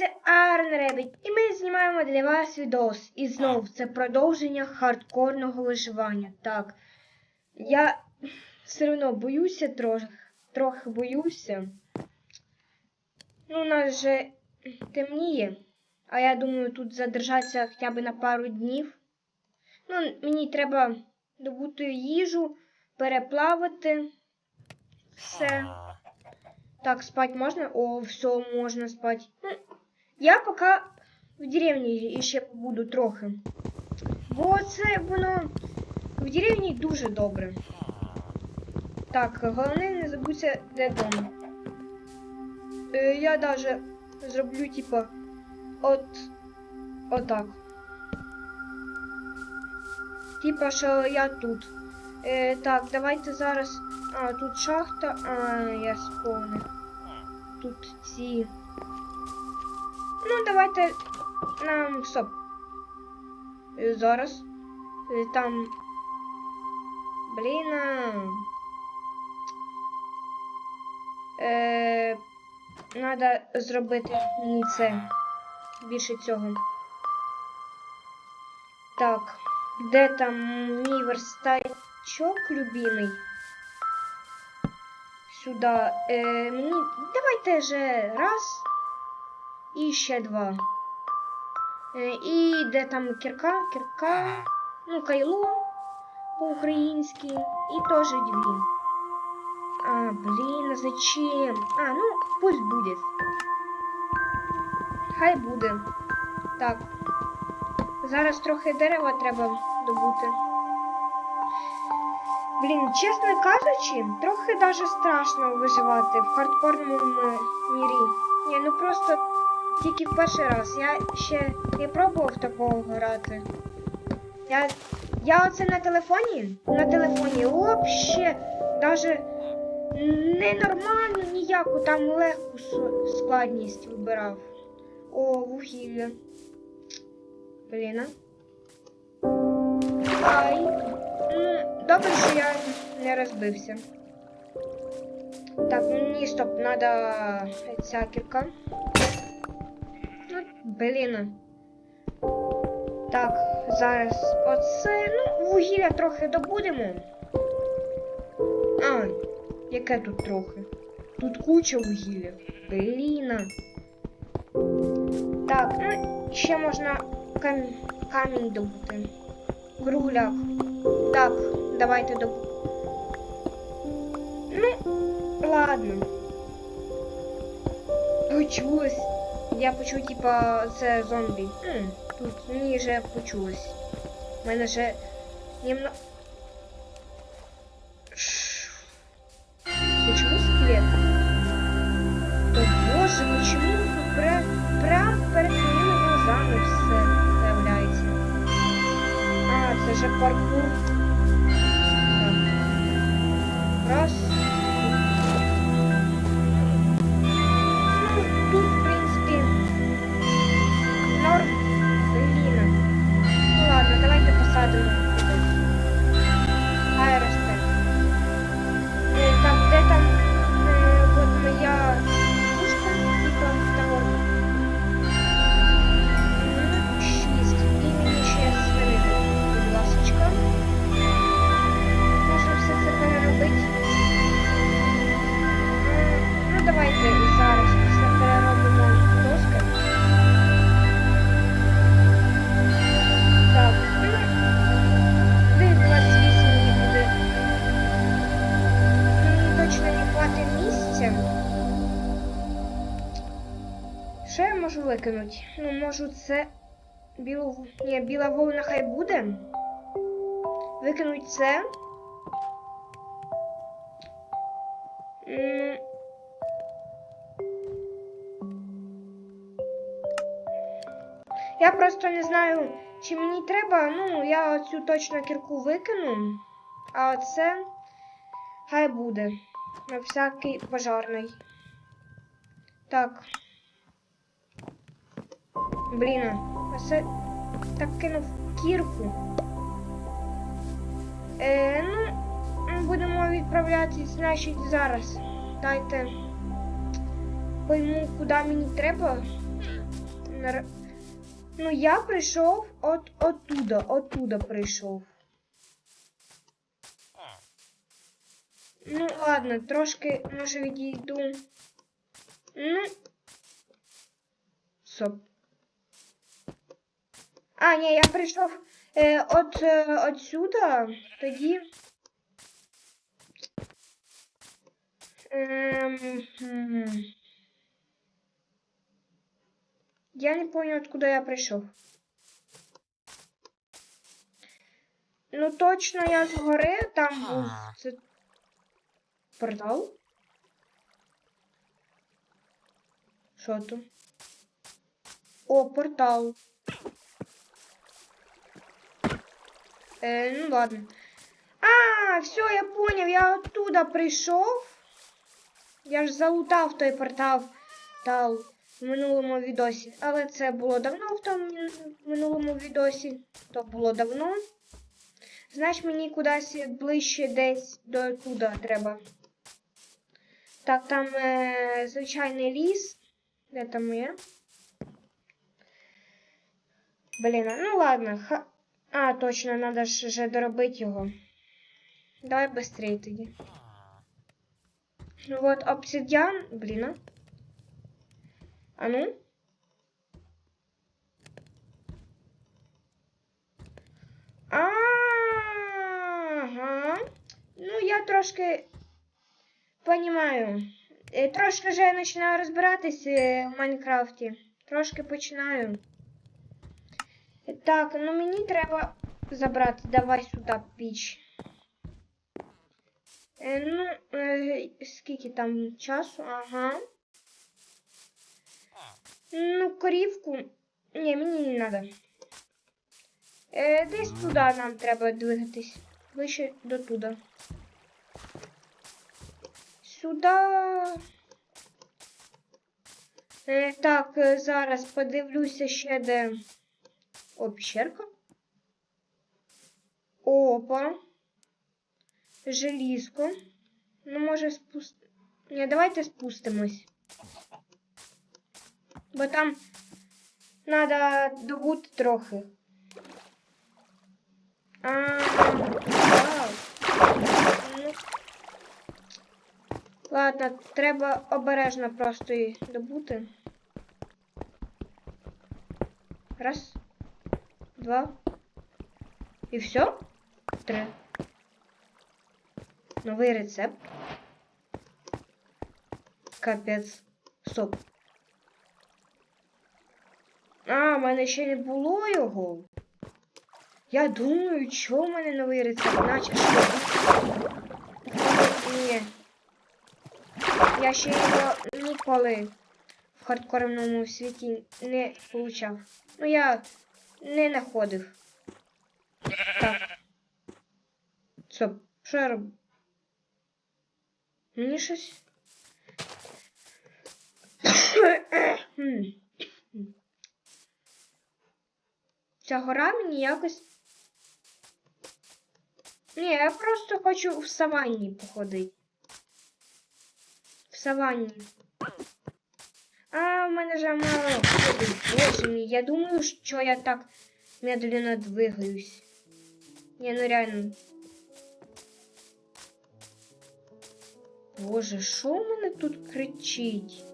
це Арн Ребіт, і ми знімаємо для вас відос. І знов це продовження хардкорного виживання. Так. Я все одно боюся трохи, трохи боюся. Ну, у нас вже темніє. А я думаю, тут задержатися хоча б на пару днів. Ну, мені треба добути їжу, переплавати все. Так, спать можна? О, все, можна спать. Ну, я поки в деревні ще побуду трохи. Бо це воно в деревні дуже добре. Так, головне не забудься де дом. Е, я даже зроблю, типа, от отак. Типа, що я тут. Е, так, давайте зараз. А, тут шахта. А, я сповнив. Тут ці. Ну, давайте нам стоп. Зараз. Там. Блін. Е, Надо зробити мені це. Більше цього. Так. Де там мій верстачок любимий? Сюди. Е, мені. Давайте же раз. І ще два. Е, і де там кірка? Кірка. Ну, кайло по-українськи. І теж дві. А, блін, а зачем? А, ну, пусть буде. Хай буде. Так. Зараз трохи дерева треба добути. Блін, чесно кажучи, трохи даже страшно виживати в хардкорному мірі. Ні, ну просто тільки в перший раз. Я ще не пробував такого грати. Я. Я оце на телефоні. На телефоні вообще даже ненормально ніяку, там легку складність вибирав. О, вугілля. Блін. Ай. Добре, що я не розбився. Так, мені стоп, надо ця кірка. Блін. Так, зараз оце. Ну, вугілля трохи добудемо. А, яке тут трохи? Тут куча вугілля. Блін. Так, ну, ще можна кам... камінь добути. Кругляк. Так, давайте добу. Ну, ладно. Почулось. Я почув, типа, це зомбі. М, тут мені вже почулось. У мене вже немно. Ш- Почему скелет? То боже, ну чому тут прям, прям перед моїми глазами все з'являється? А, це же паркур. Так. Раз. Що я можу викинути? Ну, можу це. Білу. Ні, біла вовна хай буде. Викинуть це. Я просто не знаю, чи мені треба. Ну, я цю точно кірку викину. А це хай буде. На всякий пожарний. Так. Блін, а це так кинув кірку. Е, ну, будемо відправлятись, значить, зараз. Дайте пойму, куди мені треба. Ну, я прийшов от оттуда, оттуда прийшов. Ну, ладно, трошки, може, відійду. Ну. Стоп. А, ні, я прийшов е, от е, отсюда, тоді. Ем, я не понял, откуда я прийшов. Ну, точно я згори, там був це портал. Що тут? О, портал. Е, ну ладно. А, все, я понял, я оттуда прийшов. Я ж залутав той портал тал в минулому відосі. Але це було давно в тому минулому відосі. То було давно. Значить, мені кудись ближче десь до туди треба. Так, там е, звичайний ліс. Де там є? Блін, ну ладно. Ха... А, точно, треба ж вже доробити його. Давай быстрее тоді. Ну вот, обсидиан, блин, а. А ну? Ага. Ну, я трошки понимаю. Трошки вже я починаю розбиратися в Майнкрафті. Трошки починаю. Так, ну мені треба забрати. Давай сюди піч. Е, ну, е, скільки там часу? Ага. Ну, корівку. Ні, мені не треба. Е, десь туди нам треба двигатись. Вище до туди. Сюди. Е, так, е, зараз подивлюся ще де. О, пещерка. Опа. Желізко. Ну, може спуст... Ні, давайте спустимось. Бо там треба добути трохи. А. Ну, ладно, треба обережно просто її добути. Раз, два. І все? Три. Новий рецепт. Капець. Стоп. А, в мене ще не було його. Я думаю, що в мене новий рецепт, наче що. Ні. Я ще його ніколи в хардкорному світі не получав. Ну я не знаходив. Так. Стоп, що я роблю? Мені щось. Ця гора мені якось. Ні, я просто хочу в саванні походити. В саванні. А, в мене вже мало. Боже мій, я думаю, що я так медленно двигаюсь. Ні, ну реально. Боже, що в мене тут кричить?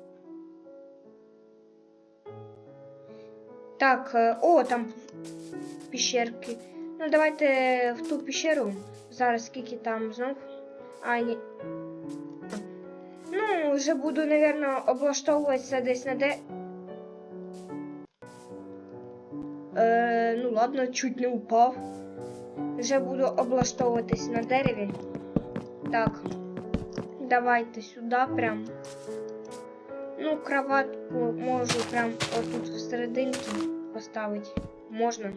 Так, е, о, там піщерки. Ну, давайте в ту піщеру. Зараз скільки там знов. А, ні. Вже буду, напевно, облаштовуватися десь на де. Е, ну ладно, чуть не упав. Вже буду облаштовуватись на дереві. Так. Давайте сюди прям. Ну, кроватку можу прям отут всерединки поставити. Можна.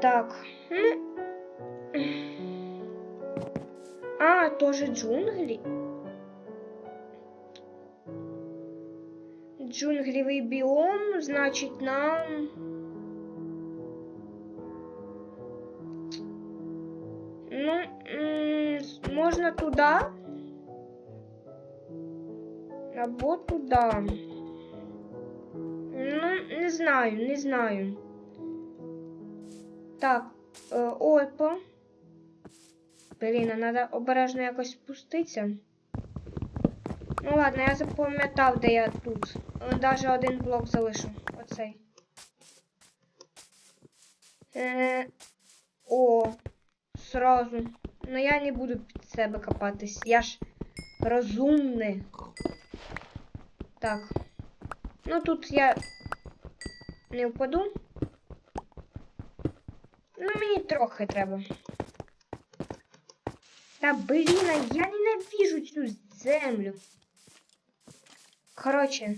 Так. Ну. А, тоже джунглі. Джунглевий біом, значить, нам. Ну, м, можна туди. Або туди. не знаю, не знаю. Так, е, опа. Блін, а треба обережно якось спуститися. Ну ладно, я запам'ятав, де я тут. Е, Даже один блок залишу. Оцей. Е, о, сразу. Ну я не буду під себе копатись. Я ж розумний. Так. Ну тут я не впаду. Ну мені трохи треба. Та блін, а я ненавижу цю землю. Короче,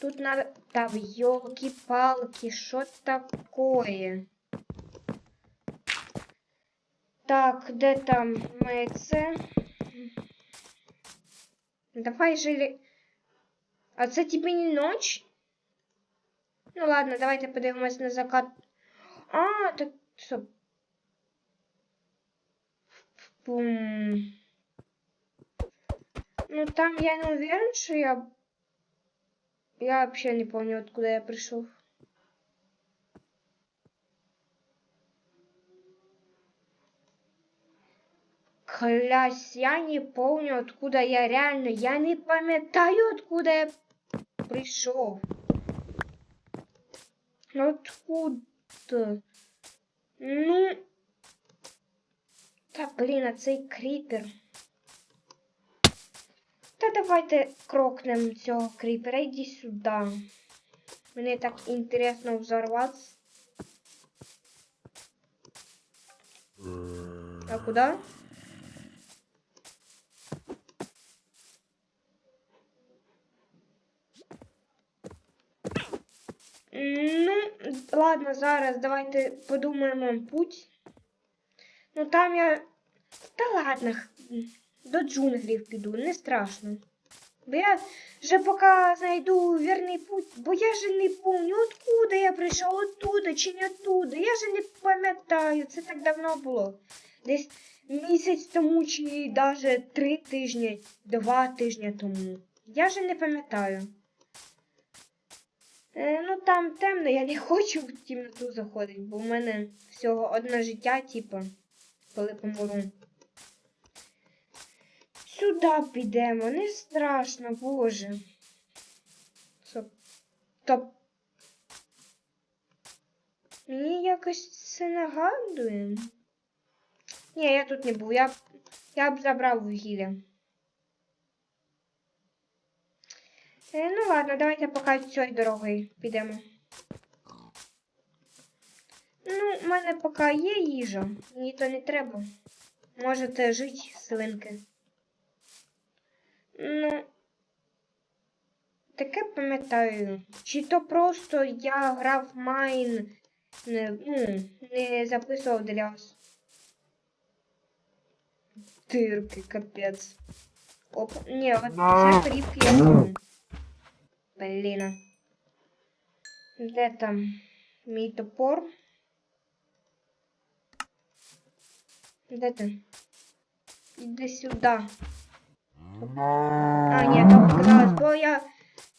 тут надо... Та елки-палки, что такое? Так, де там моє це? Давай жили. А це тобі не ночь? Ну ладно, давайте подивимось на закат. А, так що? Бум. Ну там я не уверен, что я... Я вообще не помню, откуда я пришел. Клясь, я не помню, откуда я реально... Я не пам'ятаю, откуда я пришел. Откуда? Ну... Та, блін, а цей кріпер. Та давайте крокнем цього кріпера. Іди сюди. Мені так інтересно взорватися. А куди? Ну, ладно, зараз давайте подумаємо путь. Ну там я. Та ладно, до джунглів піду, не страшно. Бо я вже поки знайду вірний путь, бо я же не помню, откуда я прийшов, оттуда чи не оттуда. Я же не пам'ятаю, це так давно було. Десь місяць тому, чи навіть три тижні, два тижні тому. Я же не пам'ятаю. Е, ну там темно, я не хочу в темноту заходити, бо в мене всього одне життя, типу, коли помру. Сюди підемо, не страшно, боже. Стоп. Мені якось це нагадує. Ні, я тут не був, я, б- я б забрав вугілля. Е, ну ладно, давайте поки цією дорогою підемо. Ну, в мене поки є їжа, мені то не треба. Можете жити, свинки. Ну, таке пам'ятаю. Чи то просто я грав майн, не, ну, не записував для вас. Дирки, капець. Оп, ні, от це кріпки я помню. Блін. Де там мій топор? Де ти? Іди сюди. А, ні, то показалось, бо я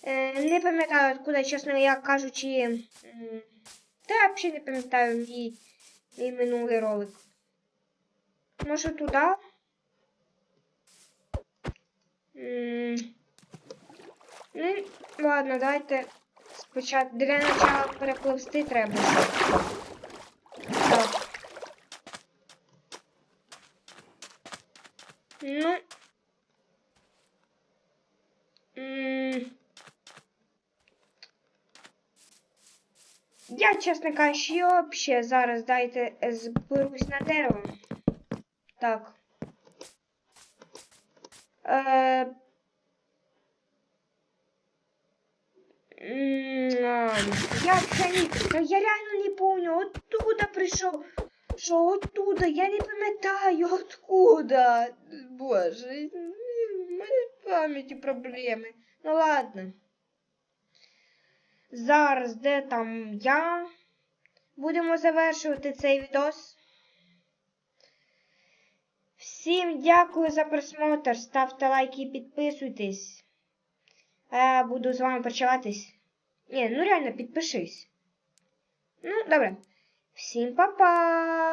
е, не пам'ятаю, откуда, чесно, я кажучи. Та взагалі не пам'ятаю мій, мій минулий ролик. Може туди? Ну, ладно, давайте спочатку для начала перепливсти треба. Так. Ну. Я, чесно кажучи, вообще зараз дайте зберусь на дерево. Так. Е, Я. Та Я реально не помню, оттуда прийшов. Що оттуда? Я не пам'ятаю, откуда. Боже, в мене пам'яті проблеми. Ну ладно. Зараз, де там я? Будемо завершувати цей відос. Всім дякую за просмотр. Ставте лайки і підписуйтесь. Я буду з вами прощаватись. Ні, ну реально підпишись. Ну, добре. Всім па-па!